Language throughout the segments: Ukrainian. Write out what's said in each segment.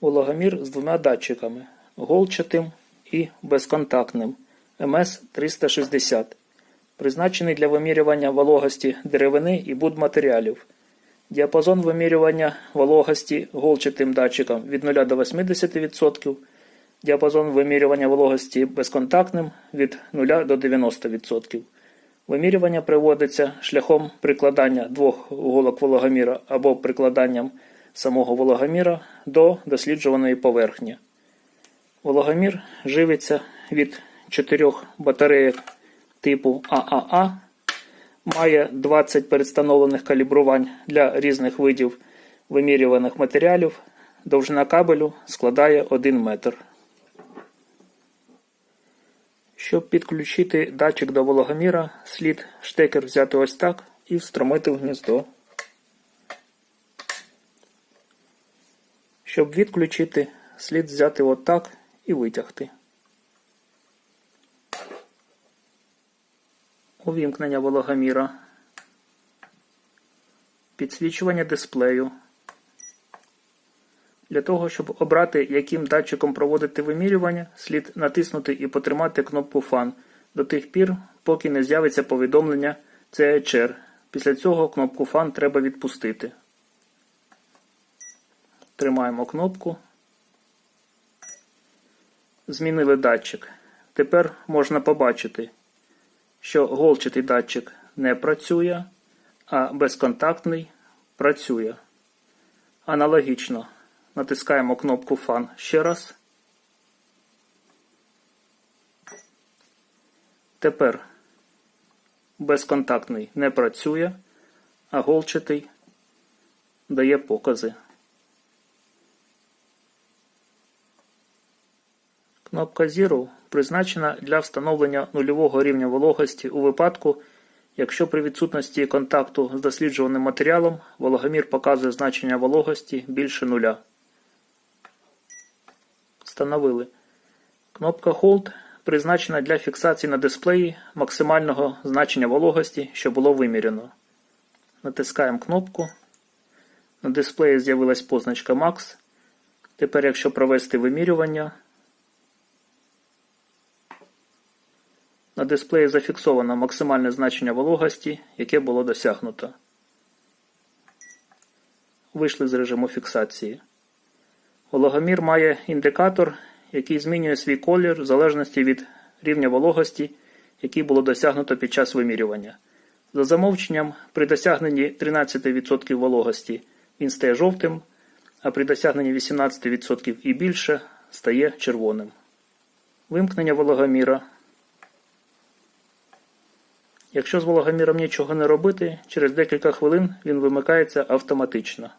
Вологомір з двома датчиками голчатим і безконтактним МС-360, призначений для вимірювання вологості деревини і будматеріалів. Діапазон вимірювання вологості голчатим датчиком від 0 до 80%, діапазон вимірювання вологості безконтактним від 0 до 90%. Вимірювання проводиться шляхом прикладання двох голок вологоміра або прикладанням самого вологоміра до досліджуваної поверхні. Вологомір живиться від чотирьох батареїк типу ААА, має 20 передстановлених калібрувань для різних видів вимірюваних матеріалів. Довжина кабелю складає 1 метр. Щоб підключити датчик до вологоміра, слід штекер взяти ось так і встромити в гніздо. Щоб відключити, слід взяти отак і витягти. Увімкнення вологоміра. Підсвічування дисплею. Для того, щоб обрати, яким датчиком проводити вимірювання, слід натиснути і потримати кнопку Fan до тих пір, поки не з'явиться повідомлення CHR. Після цього кнопку Fan треба відпустити. Тримаємо кнопку. Змінили датчик. Тепер можна побачити, що голчатий датчик не працює, а безконтактний працює. Аналогічно натискаємо кнопку Fan ще раз. Тепер безконтактний не працює, а голчатий дає покази. Кнопка Zero призначена для встановлення нульового рівня вологості у випадку, якщо при відсутності контакту з досліджуваним матеріалом вологомір показує значення вологості більше нуля. Встановили. Кнопка Hold призначена для фіксації на дисплеї максимального значення вологості, що було виміряно. Натискаємо кнопку. На дисплеї з'явилась позначка Max. Тепер, якщо провести вимірювання, на дисплеї зафіксовано максимальне значення вологості, яке було досягнуто. Вийшли з режиму фіксації. Вологомір має індикатор, який змінює свій колір в залежності від рівня вологості, який було досягнуто під час вимірювання. За замовченням, при досягненні 13% вологості він стає жовтим, а при досягненні 18% і більше стає червоним. Вимкнення вологоміра. Якщо з вологоміром нічого не робити, через декілька хвилин він вимикається автоматично.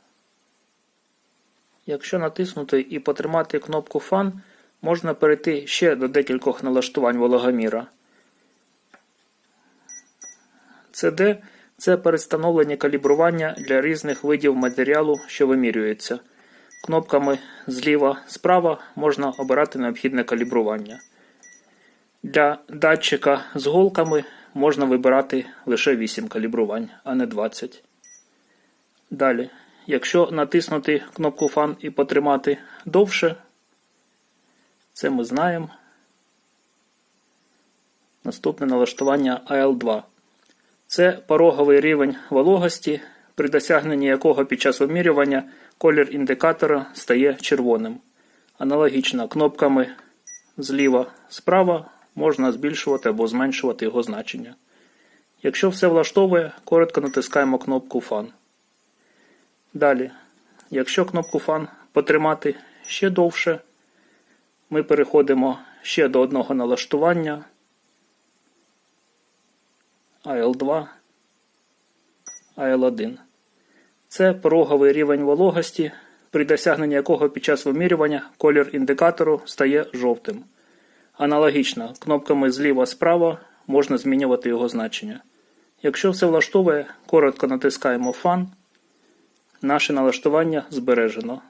Якщо натиснути і потримати кнопку Fan, можна перейти ще до декількох налаштувань вологоміра. CD – це перестановлення калібрування для різних видів матеріалу, що вимірюється. Кнопками зліва справа можна обирати необхідне калібрування. Для датчика з голками можна вибирати лише 8 калібрувань, а не 20. Далі. Якщо натиснути кнопку Fan і потримати довше, це ми знаємо. Наступне налаштування AL2. Це пороговий рівень вологості, при досягненні якого під час вимірювання колір індикатора стає червоним. Аналогічно кнопками зліва справа можна збільшувати або зменшувати його значення. Якщо все влаштовує, коротко натискаємо кнопку Fan. Далі, якщо кнопку Fan потримати ще довше, ми переходимо ще до одного налаштування AL2, AL1. Це пороговий рівень вологості, при досягненні якого під час вимірювання колір індикатору стає жовтим. Аналогічно, кнопками зліва справа можна змінювати його значення. Якщо все влаштовує, коротко натискаємо Фан. Наше налаштування збережено.